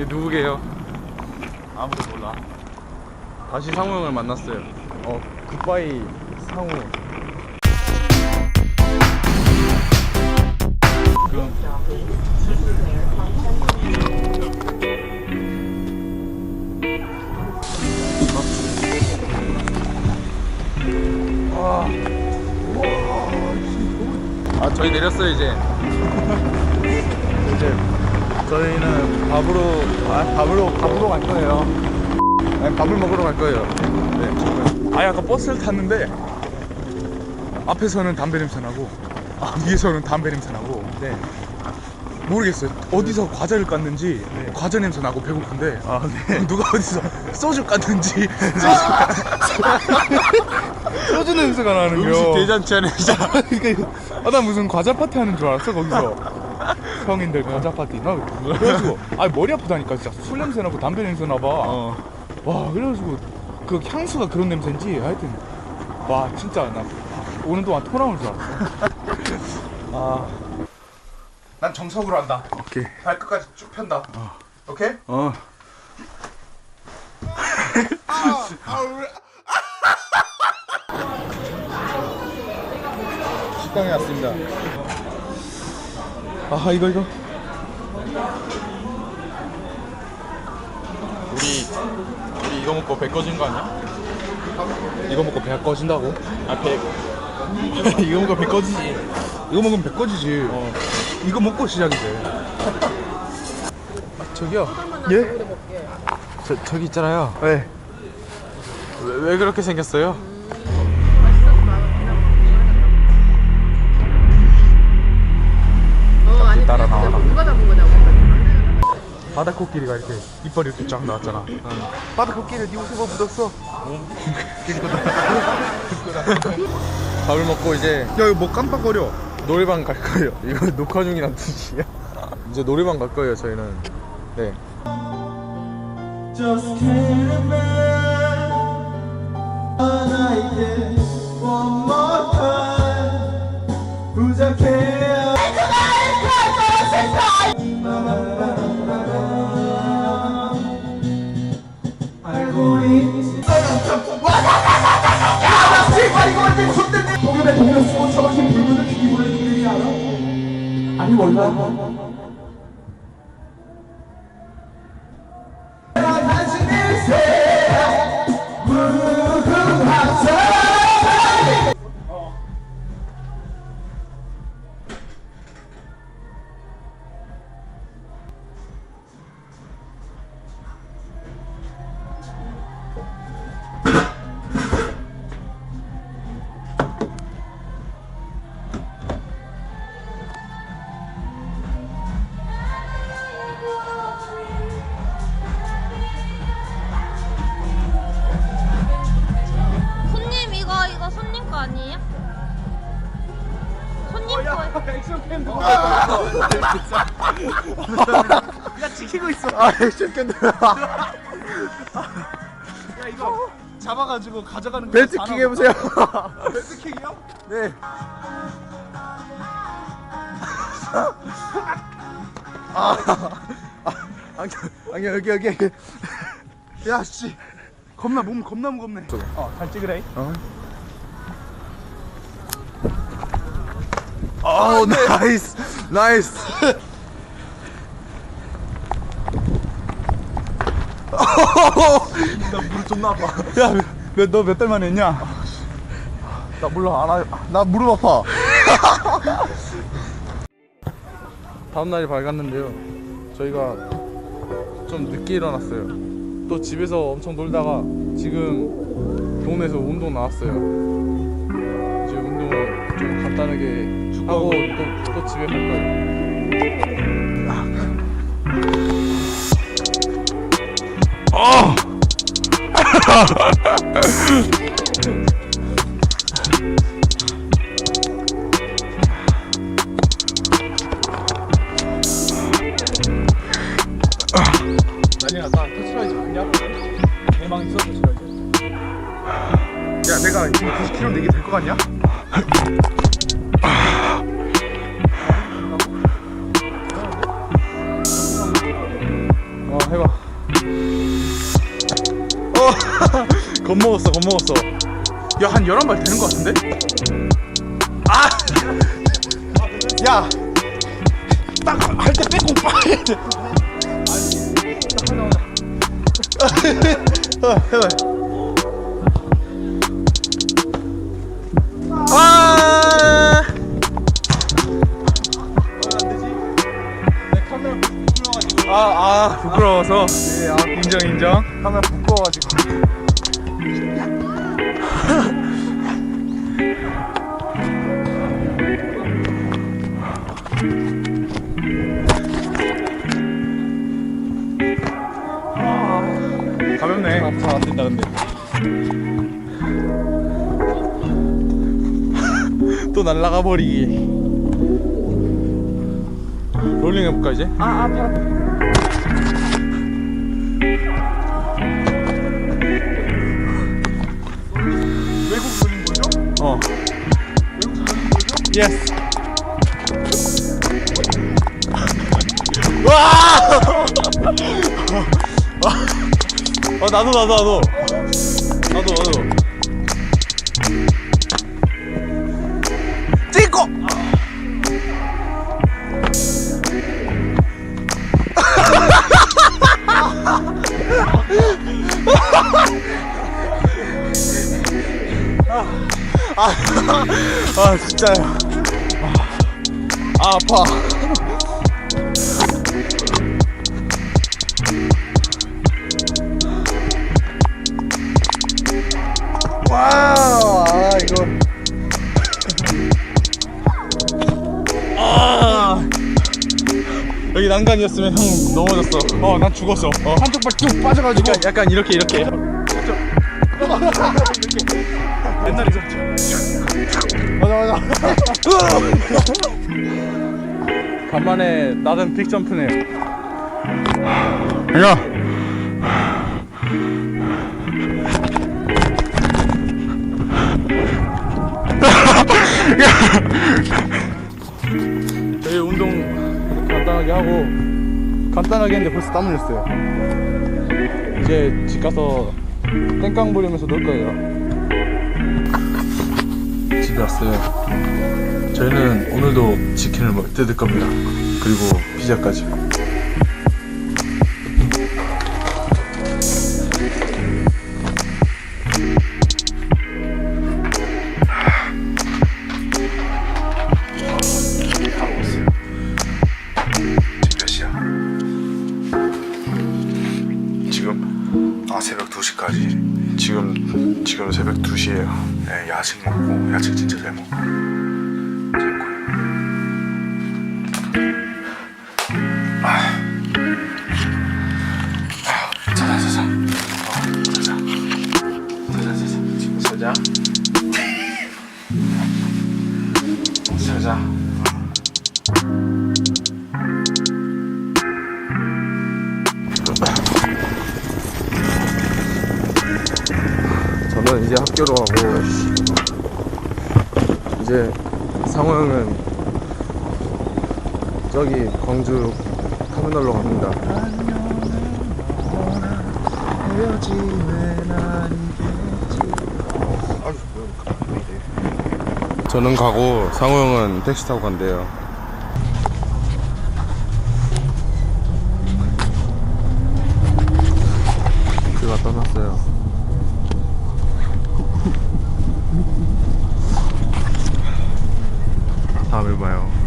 얘 누구게요? 아무도 몰라. 다시 상우 형을 만났어요. 어, 굿바이 상우. 그럼 아, 저희 내렸어요 이제. 이제 저희는 밥으로 아, 밥으로 밥으로 갈 거예요. 아니, 밥을 먹으러 갈 거예요. 네. 아 아까 버스를 탔는데 앞에서는 담배 냄새 나고 아, 위에서는 담배 냄새 나고 네. 모르겠어요. 어디서 과자를 깠는지 과자 냄새 나고 배고픈데 아, 네. 누가 어디서 소주 깠는지 소주 냄새가 나는 음식 거. 대잔치. 그러니까 아, 나 무슨 과자 파티 하는 줄 알았어 거기서 형인들 과자 파티 나 그래가지고 아 머리 아프다니까 진짜 술 냄새 나고 담배 냄새 나봐 어. 와 그래가지고 그 향수가 그런 냄새인지 하여튼 와 진짜 나 오는 동안 토 나올 줄 알았어 아 난 정석으로 한다 오케이. 발끝까지 쭉 편다 오케이? 어. 식당에 왔습니다. 아 이거 이거 우리 우리 이거 먹고 배 꺼진 거 아니야? 이거 먹고 배가 꺼진다고? 아 배. 이거 먹으면 배 꺼지지 이거 먹으면 배 꺼지지 어. 이거 먹고 시작이 돼 아, 저기요 예? 저 저기 있잖아요. 네 왜, 왜 그렇게 생겼어요? 바다 코끼리가 이렇게 이빨이 이렇게 쫙 나왔잖아 바다 코끼리 네 옷에 뭐 묻었어 밥을 먹고 이제 야 이거 뭐 깜빡거려 노래방 갈 거예요. 이거 녹화 중이란 뜻이야. 이제 노래방 갈 거예요. 저희는. 네. Just can't imagine 나에게 one more time 부족해 않아? 아 손님 거. 아, 액션 캔들. 잡아가지고 가져가는 거 벨트 킥 해보세요. 벨트킥이요? 네. 아, 아, 안경, 안경 여기 여기. 야씨 겁나 몸 겁나 무겁네 어잘 찍으래 어. 오, 나이스, 나이스. 나물 존나 아파 야너 몇 달 만에 했냐? 나 몰라, 안 하, 나 무릎 아파. 다음 날이 밝았는데요. 저희가 좀 늦게 일어났어요. 또 집에서 엄청 놀다가 지금 동네에서 운동 나왔어요. 좀 간단하게 하고 또, 또 집에 갈 거예요. 난리 났다 터치라이즈 봤냐? 대망 있어 터치라이즈 야 내가 지금 90kg 내게 될 것 같냐? 겁먹었어 겁먹었어 야한 11발 되는 거 같은데? 야딱 할 때 빼고 돼 어, 해봐 아 아, 아, 부끄러워서. 예, 아, 인정, 인정. 카메라 부끄러워가지고. 가볍네. 아, 잘안 된다, 근데. 또 날라가 버리기. 롤링 해볼까, 이제? 아, 아, 팔 어. 예스. 와! 어, 나도, 나도, 나도. 나도, 나도. 아, 진짜요. 아, 아 아파. 와우, 아, 이거. 아. 여기 난간이었으면 형 넘어졌어. 어 난 죽었어 한쪽 발 쭉 빠져가지고 약간, 약간 이렇게, 이렇게. 옛날 있었죠 맞아, 맞아. 간만에 나름 빅점프네요. 야! 저희 운동 간단하게 하고 간단하게 했는데 벌써 땀 흘렸어요. 이제 집 가서 땡깡 부리면서 놀 거예요. 왔어요. 저희는 오늘도 치킨을 먹- 뜯을 겁니다. 그리고 피자까지. 지금 아 새벽 2시까지 지금 지금 새벽 2시에요 네, 야식 먹고 야식 진짜 잘 최고. 아. 아, 자자 자자. 어, 자자. 자자 자자. 지금 자자. 자자. 저는 이제 학교로 가고 이제 상호 형은 저기 광주 터미널로 갑니다. 저는 가고 상호 형은 택시 타고 간대요. 다음에 봐요.